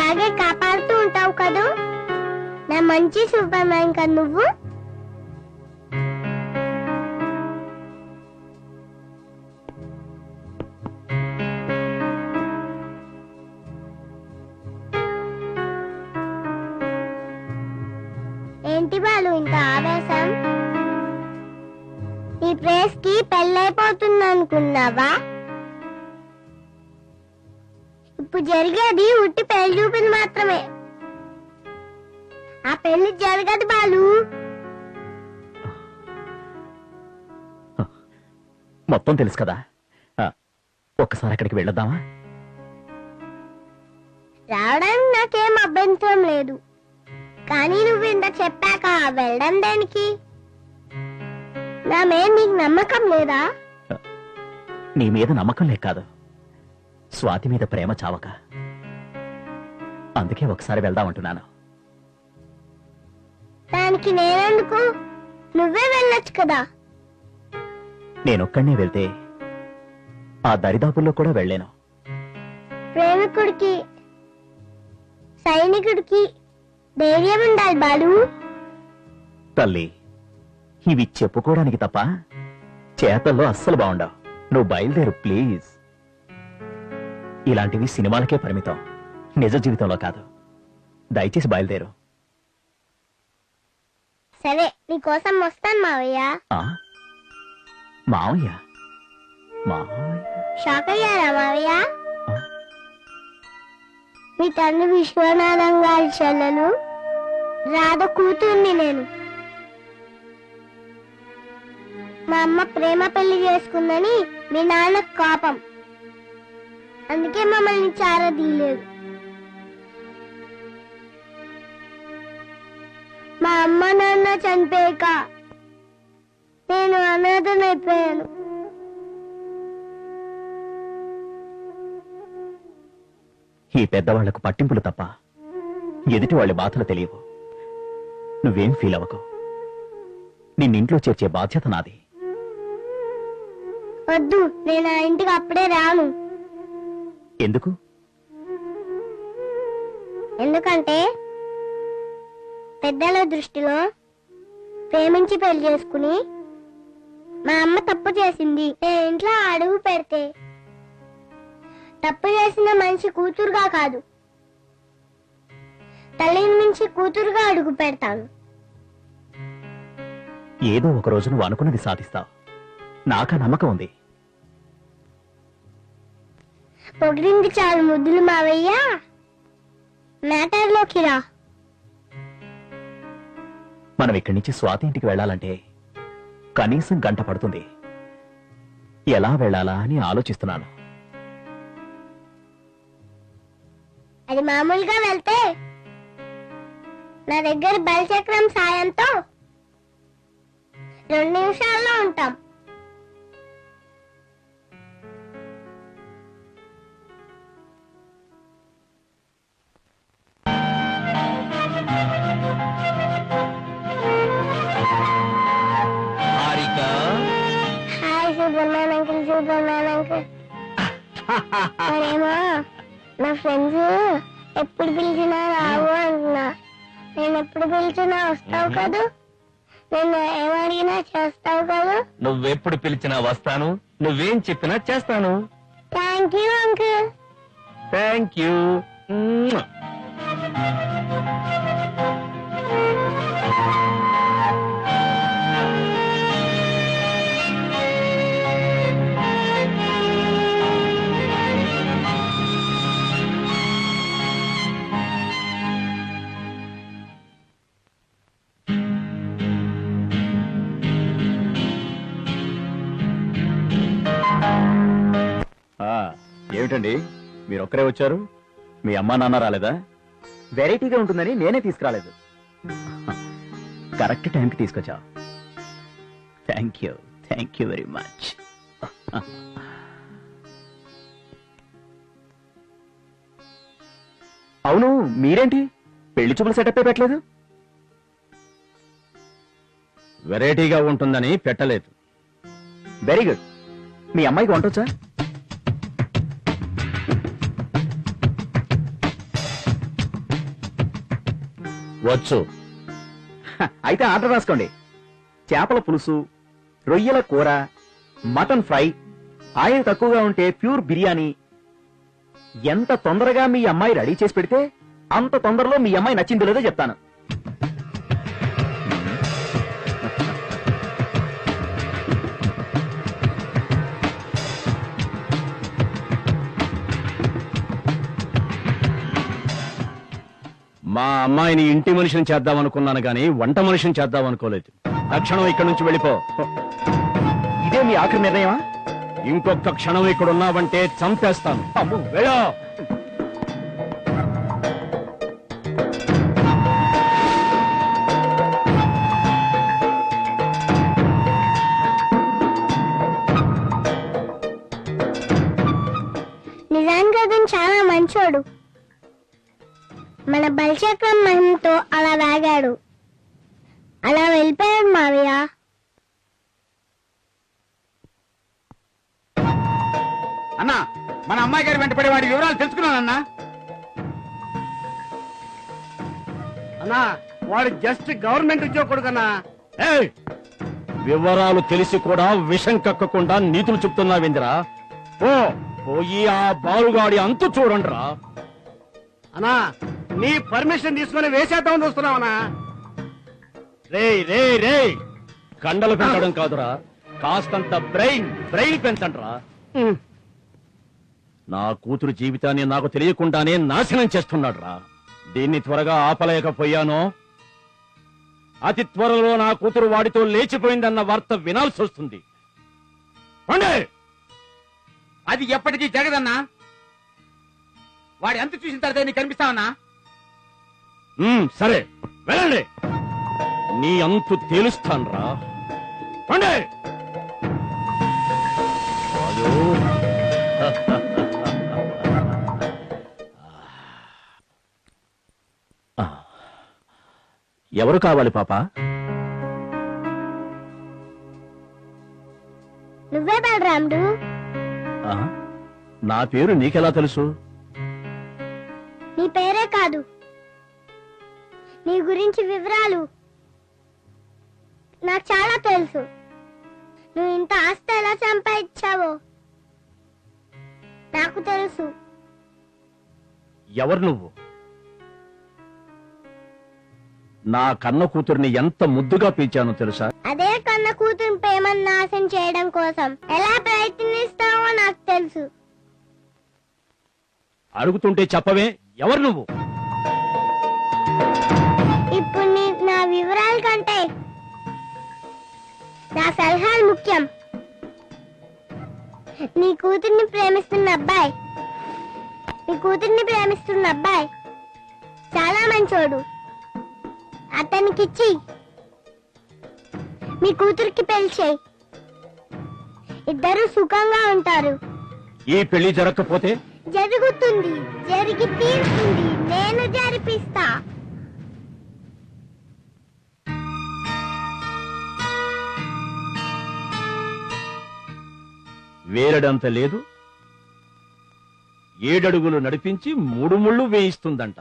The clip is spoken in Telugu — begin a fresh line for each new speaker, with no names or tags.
అలాగే కాపాడుతూ ఉంటావు కదూ? నా మంచి సూపర్ మ్యాన్ కదా నువ్వు? ఏంటి బాలు ఇంత ఆవేశం? ఈ ప్లేస్కి పెళ్ళైపోతుంది అనుకున్నావా ఇప్పుడు జరిగేది ఉట్టి పెళ్ళి చూపింది మాత్రమే. ఆ పెళ్ళి జరగదు బాలు.
మొత్తం తెలుసు కదా. ఒక్కసారి అక్కడికి వెళ్ళొద్దామా?
రావడానికి నాకేం అభ్యంతరం లేదు. కానీ నువ్వు ఇంత చెప్పాక వెళ్ళడం దేనికి? నా మీద నీకు నమ్మకం లేదా?
నీ మీద నమ్మకం లేక కాదు. స్వాతి మీద ప్రేమ చావక. అందుకే ఒకసారి వెళ్దామంటున్నాను.
దానికి నేనెందుకు? నువ్వే వెళ్ళొచ్చు కదా.
నేనొక్కడినే వెళ్తే ఆ దరిదాపుల్లో కూడా వెళ్ళాను.
ప్రేమికుడికి సైనికుడికి ధైర్యం ఉండాలి బాలు.
తల్లి ఇవి చెప్పుకోవడానికి తప్ప చేతల్లో అస్సలు బాగుండవు. నువ్వు బయలుదేరు ప్లీజ్. ఇలాంటివి సినిమాలకే పరిమితం. నిజ జీవితంలో కాదు. దయచేసి బయలుదేరు.
సరే నీకోసం వస్తాను మావయ్య?
మావయ్య?
షాక్ అయ్యారా మావయ్య? మీ తండ్రి విశ్వనాథం గారి చెల్లెలు రాధ కూతుర్ని నేను. మా అమ్మ ప్రేమ పెళ్ళి చేసుకుందని మీ నాన్న కోపం. అందుకే మమ్మల్ని చారదీయలేదు. మా అమ్మ నాన్న చనిపోయాక నేను అనాథనైపోయాను.
ఈ పెద్దవాళ్ళకు పట్టింపులు తప్ప ఎదుటి వాళ్ళ బాధలు తెలియవు. నువ్వేం ఫీల్ అవ్వకు. నిన్నింట్లో చేర్చే బాధ్యత నాది.
వద్దు నేను ఆ ఇంటికి అప్పుడే రాను.
ఎందుకు?
ఎందుకంటే పెద్దల దృష్టిలో ప్రేమించి పెళ్ళి చేసుకుని మా అమ్మ తప్పు చేసింది. నేను ఇంట్లో అడుగు పెడితే తప్పు చేసిన మనిషి కూతురుగా కాదు. తల్లిని మించి కూతురుగా అడుగు పెడతాను.
ఏదో ఒక రోజు నువ్వు అనుకున్నది సాధిస్తావు. నాకా నమ్మకం ఉంది.
పొగిడింది చాలు ముద్దులు మావయ్య. మ్యాటర్లోకి రా.
మనం ఇక్కడి నుంచి స్వాతి ఇంటికి వెళ్ళాలంటే కనీసం గంట పడుతుంది. ఎలా వెళ్ళాలా అని ఆలోచిస్తున్నాను.
అది మామూలుగా వెళ్తే నా దగ్గర బలచక్రం సాయంతో రెండు నిమిషాల్లో ఉంటాం. ఎప్పుడు పిలిచినా రావు అంటున్నా నేను ఎప్పుడు పిలిచినా వస్తావు కదూ? నేను ఏమడిగినా చేస్తావు కదూ?
నువ్వెప్పుడు పిలిచినా వస్తాను నువ్వేం చెప్పినా చేస్తాను.
Thank you uncle
thank you
ఏమిటండి? మీరు ఒక్కరే వచ్చారు? మీ అమ్మా నాన్న రాలేదా? వెరైటీగా ఉంటుందని నేనే తీసుకురాలేదు. కరెక్ట్ టైంకి తీసుకొచ్చావు. Thank you thank you very much. అవును మీరేంటి? పెళ్ళి చూపులు సెటప్ పెట్టలేదు?
వెరైటీగా ఉంటుందని పెట్టలేదు.
Very good. మీ అమ్మాయికి వంటొచ్చా
వచ్చు.
అయితే ఆర్డర్ రాసుకోండి. చేపల పులుసు రొయ్యల కూర మటన్ ఫ్రై ఆయిల్ తక్కువగా ఉంటే ప్యూర్ బిర్యానీ. ఎంత తొందరగా మీ అమ్మాయి రెడీ చేసి పెడితే అంత తొందరలో మీ అమ్మాయి నచ్చింది లేదో చెప్తాను.
మా అమ్మాయిని ఇంటి మనిషిని చేద్దాం అనుకున్నాను గాని వంట మనిషిని చేద్దాం అనుకోలేదు. తక్షణం ఇక్కడి నుంచి వెళ్ళిపో.
ఇదే మీ ఆఖరి నిర్ణయమా?
ఇంకొక క్షణం ఇక్కడ ఉన్నావంటే చంపేస్తాను.
అమ్మో
వెళ్ళు.
నిజానికి అతను చాలా మంచోడు. మన బలిచక్రం మహిమతో అలా వాగాడు. అలా వెళ్ళిపోయాడు మావయ్య.
అన్నా మన అమ్మాయి గారి వెంటపడే వాడి వివరాలు తెలుసుకున్నానన్నా అన్నా. వాడు జస్ట్ గవర్నమెంట్ ఉద్యోగుడు కన్నా
ఏయ్! వివరాలు తెలిసి కూడా విషం కక్కకుండా నీతులు చెప్తున్నావేందిరా ఓ! పోయి ఆ బాలుగాడి అంతు చూడండిరా.
అన్నా నీ పర్మిషన్ తీసుకుని వేసేద్దామని చూస్తున్నావనా?
రే రే రే. కండలు పెంచడం కాదురా. కాస్తంత బ్రెయిన్ బ్రెయిన్ పెంచండిరా. నా కూతురు జీవితాన్ని నాకు తెలియకుండానే నాశనం చేస్తున్నాడురా. దీన్ని త్వరగా ఆపలేకపోయానో? అతి త్వరలో నా కూతురు వాడితో లేచిపోయిందన్న వార్త వినాల్సి వస్తుంది. పండే!
అది ఎప్పటికీ జరగదన్నా. వాడి అంత చూసిన తర్వాత నీకు కనిపిస్తావన్నా?
సరే వెళ్ళండి. నీ అంతు తేలుస్తాన్రా. ఎవరు కావాలి పాప?
నువ్వే బలరాముడు.
ఆ? నా పేరు నీకెలా తెలుసు?
నీ పేరే కాదు. నీ గురించి వివరాలు నాకు చాలా తెలుసు. నువ్వు ఇంత ఆస్తి ఎలా సంపాదించావో నాకు తెలుసు.
ఎవరు నువ్వు? నా కన్న కూతుర్ని ఎంత ముద్దుగా పిలిచానో తెలుసా?
అదే కన్న కూతురు ప్రేమను నాశనం చేయడం కోసం ఎలా ప్రయత్నిస్తావో నాకు తెలుసు.
అడుగుతుంటే చెప్పవే ఎవరు నువ్వు?
వివరాల కంటే నా సలహాలు ముఖ్యం. నీ కూతుర్ని ప్రేమిస్తున్న అబ్బాయి నీ కూతుర్ని ప్రేమిస్తున్న అబ్బాయి చాలా మంచోడు. అతనికిచ్చి మీ కూతురికి పెళ్ళి చేయి. ఇద్దరు సుఖంగా ఉంటారు.
ఈ పెళ్ళి జరగకపోతే?
జరుగుతుంది జరిగి తీరుతుంది. నేను జరిపిస్తా.
వేరడంత లేదు. ఏడడుగులు నడిపించి మూడు ముళ్ళు వేయిస్తుందంట.